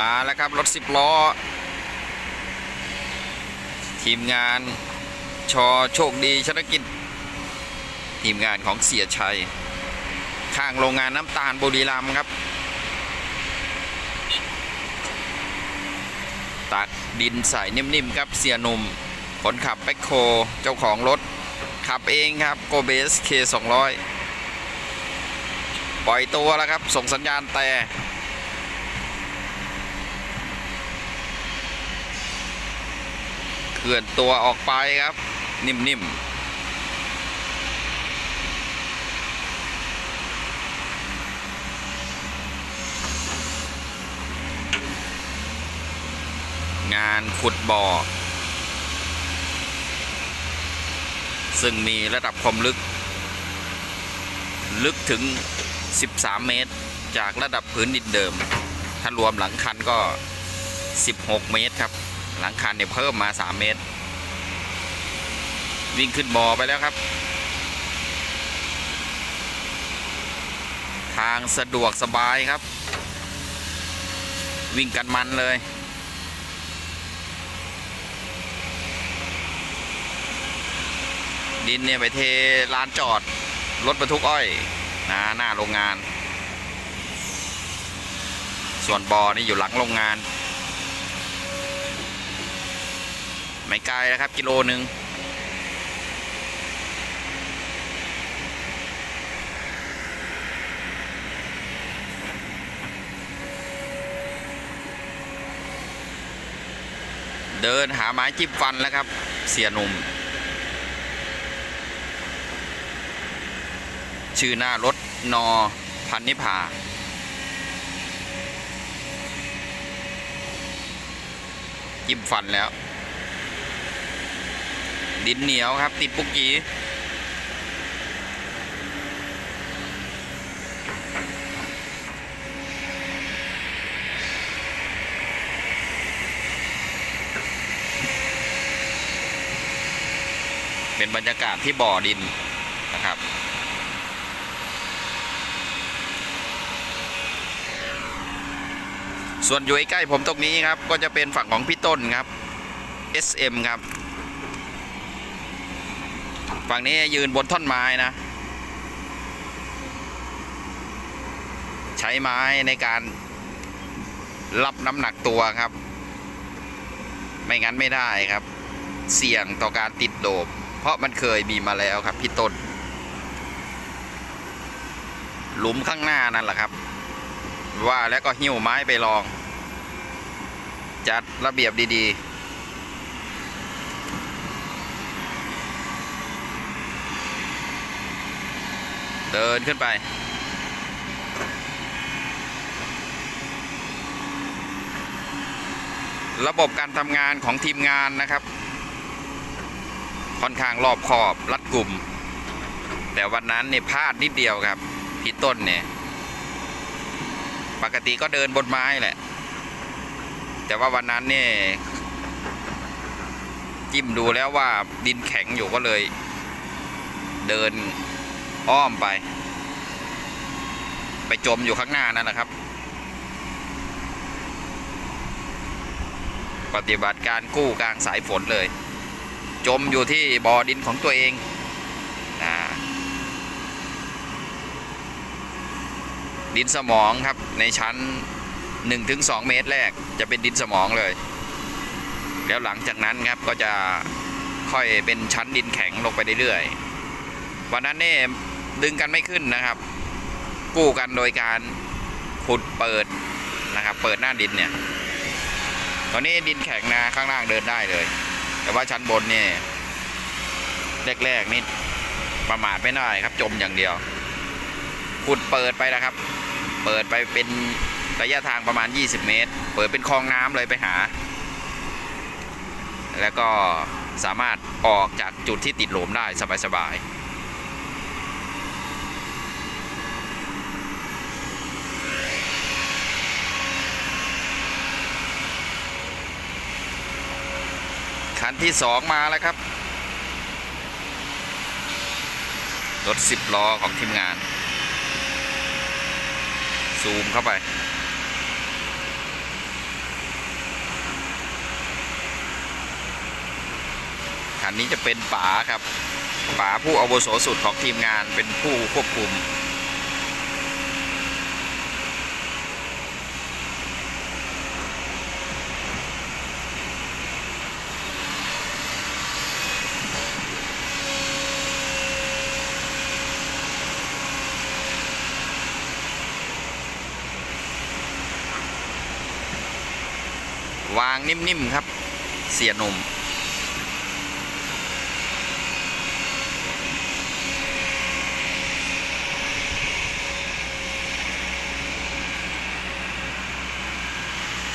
มาแล้วครับ รถสิบล้อ ทีมงานชอโชคดีชนกิจ ทีมงานของเสียชัย ข้างโรงงานน้ำตาลบุรีรัมย์ครับ ตักดินใส่นิ่มๆครับเสียหนุ่มคนขับแบ็คโคเจ้าของรถ ขับเองครับโกเบสเค200ปล่อยตัวแล้วครับ ส่งสัญญาณแต่ เคลื่อนตัวออกไปครับ นิ่มๆงานขุดบ่อ ซึ่งมีระดับความลึก ลึกถึง 13 เมตร จากระดับพื้นดินเดิม ถ้ารวมหลังคันก็ 16 เมตรครับ หลังคันเนี่ยเพิ่มมา 3 เมตร วิ่งขึ้นบ่อไปแล้วครับ ทางสะดวกสบายครับ วิ่งกันมันเลยดินเนี่ยไปเทลานจอด รถบรรทุกอ้อยนะหน้าโรงงาน ส่วนบอ่อนี่อยู่หลังโรงงาน ไม่ไกลนะครับ กิโลหนึ่งเดินหาไม้จิ้มฟันแล้วครับ เสียหนุ่ม ชื่อหน้ารถนอพันนิพาจิ้มฟันแล้ว ดินเหนียวครับ ติดปุกกี้เป็นบรรยากาศที่บ่อดินนะครับส่วนอยู่ใกล้ผมตรงนี้ครับ ก็จะเป็นฝั่งของพี่ต้นครับ SM ครับ ฝั่งนี้ยืนบนท่อนไม้นะ ใช้ไม้ในการรับน้ำหนักตัวครับ ไม่งั้นไม่ได้ครับ เสี่ยงต่อการติดโดมเพราะมันเคยมีมาแล้วครับพี่ต้น หลุมข้างหน้านั่นแหละครับ ว่าแล้วก็หิ้วไม้ไปลอง จัดระเบียบดีๆ เดินขึ้นไป ระบบการทำงานของทีมงานนะครับ ค่อนข้างรอบคอบรัดกลุ่ม แต่วันนั้นเนี่ยพลาดนิดเดียวครับพี่ต้นเนี่ยปกติก็เดินบนไม้แหละ แต่ว่าวันนั้นเนี่ยจิ้มดูแล้วว่าดินแข็งอยู่ก็เลย เดิน อ้อมไป ไปจมอยู่ข้างหน้านั่นแหละครับ ปฏิบัติการกู้กลางสายฝนเลย จมอยู่ที่บ่อดินของตัวเองดินสมองครับในชั้น 1-2 เมตรแรกจะเป็นดินสมองเลย แล้วหลังจากนั้นครับก็จะค่อยเป็นชั้นดินแข็งลงไปเรื่อยๆวันนั้นเนี่ย ดึงกันไม่ขึ้นนะครับ กู้กันโดยการขุดเปิดนะครับ เปิดหน้าดินเนี่ย ตอนนี้ดินแข็งนะข้างล่างเดินได้เลย แต่ว่าชั้นบนเนี่ยแรกๆนี่ประมาทไม่ได้ครับ จมอย่างเดียว ขุดเปิดไปนะครับ เปิดไปเป็นระยะทางประมาณ 20 เมตร เปิดเป็นคลองน้ำเลยไปหา แล้วก็สามารถออกจากจุดที่ติดหลุมได้สบายๆันที่สองมาแล้วครับ รถสิบล้อของทีมงาน ซูมเข้าไป คันนี้จะเป็นป๋าครับป๋าผู้อาวุโสสุดของทีมงานเป็นผู้ควบคุม วางนิ่ม ๆ ครับ เสียหนุ่ม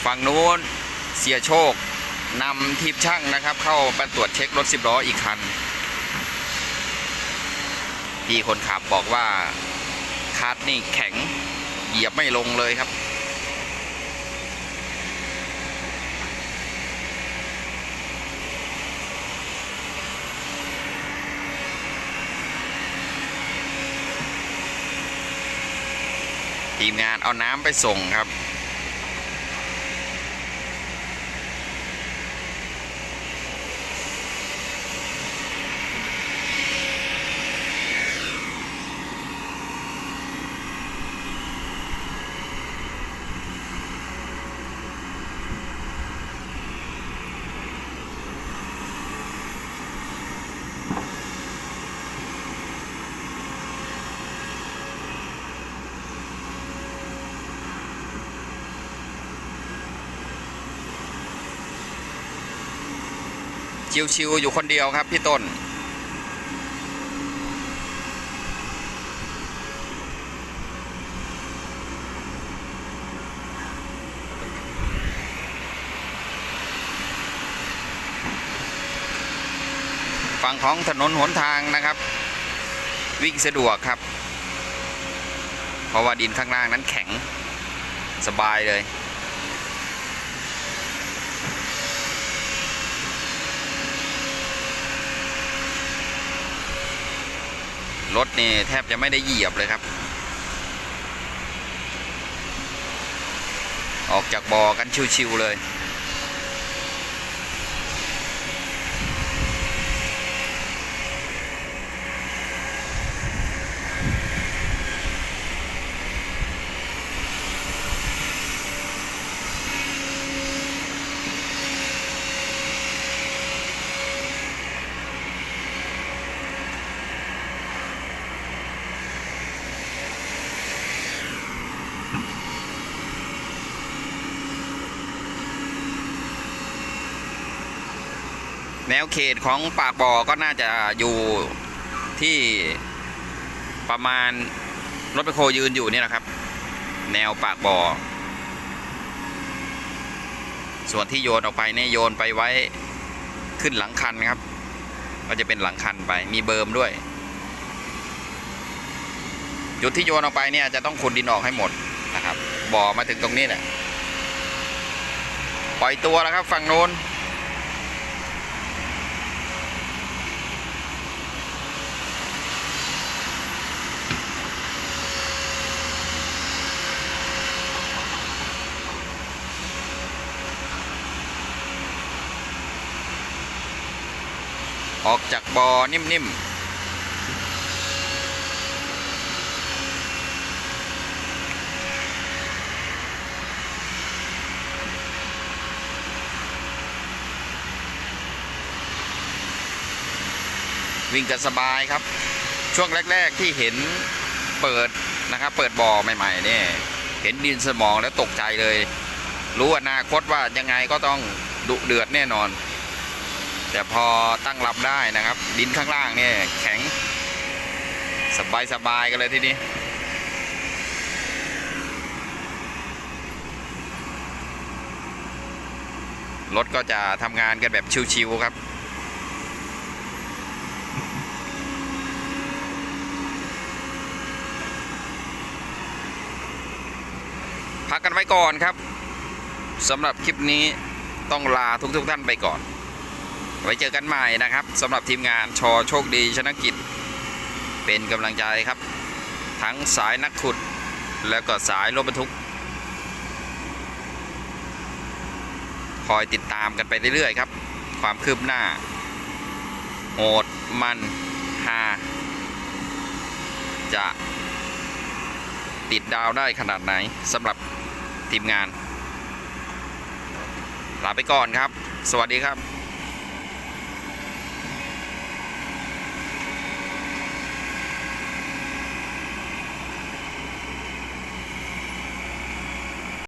ฝั่งนู้นเสียโชคนำทีมช่างนะครับ เข้ามาตรวจเช็ครถสิบล้ออีกคันพี่คนขับบอกว่าคาร์ดนี่แข็งเหยียบไม่ลงเลยครับ ทีมงานเอาน้ำไปส่งครับ ชิวๆอยู่คนเดียวครับพี่ต้น ฝั่งของถนนหนทางนะครับ วิ่งสะดวกครับ เพราะว่าดินข้างล่างนั้นแข็งสบายเลย รถนี่แทบจะไม่ได้เหยียบเลยครับ ออกจากบ่อกันชิวๆเลย แนวเขตของปากบ่อก็น่าจะอยู่ที่ประมาณรถไปโคยืนอยู่นี่นะครับ แนวปากบ่อ ส่วนที่โยนออกไปเนี่ยโยนไปไว้ขึ้นหลังคันครับ ก็จะเป็นหลังคันไปมีเบิร์มด้วย จุดที่โยนออกไปเนี่ยจะต้องขุดดินออกให้หมดนะครับบ่อมาถึงตรงนี้แหละปล่อยตัวแล้วครับฝั่งโน้น ออกจากบอ่อนิ่มๆวิ่งกันสบายครับ ช่วงแรก ๆที่เห็นเปิดนะครับ เปิดบ่อใหม่ๆเนี่ยเห็นดินสมองแล้วตกใจเลย รู้อนาคตว่ายังไงก็ต้องดุเดือดแน่นอน แต่พอตั้งรับได้นะครับ ดินข้างล่างเนี่ยแข็ง สบายสบายกันเลยทีนี้รถก็จะทำงานกันแบบชิวๆครับ พักกันไว้ก่อนครับสำหรับคลิปนี้ต้องลาทุกๆท่านไปก่อน ไว้เจอกันใหม่นะครับสำหรับทีมงานชอโชคดีชนะกิจ เป็นกำลังใจครับ ทั้งสายนักขุด แล้วก็สายรถบรรทุก คอยติดตามกันไปเรื่อยๆครับ ความคืบหน้าโหดมันฮาจะติดดาวได้ขนาดไหนสำหรับทีมงานลาไปก่อนครับ สวัสดีครับ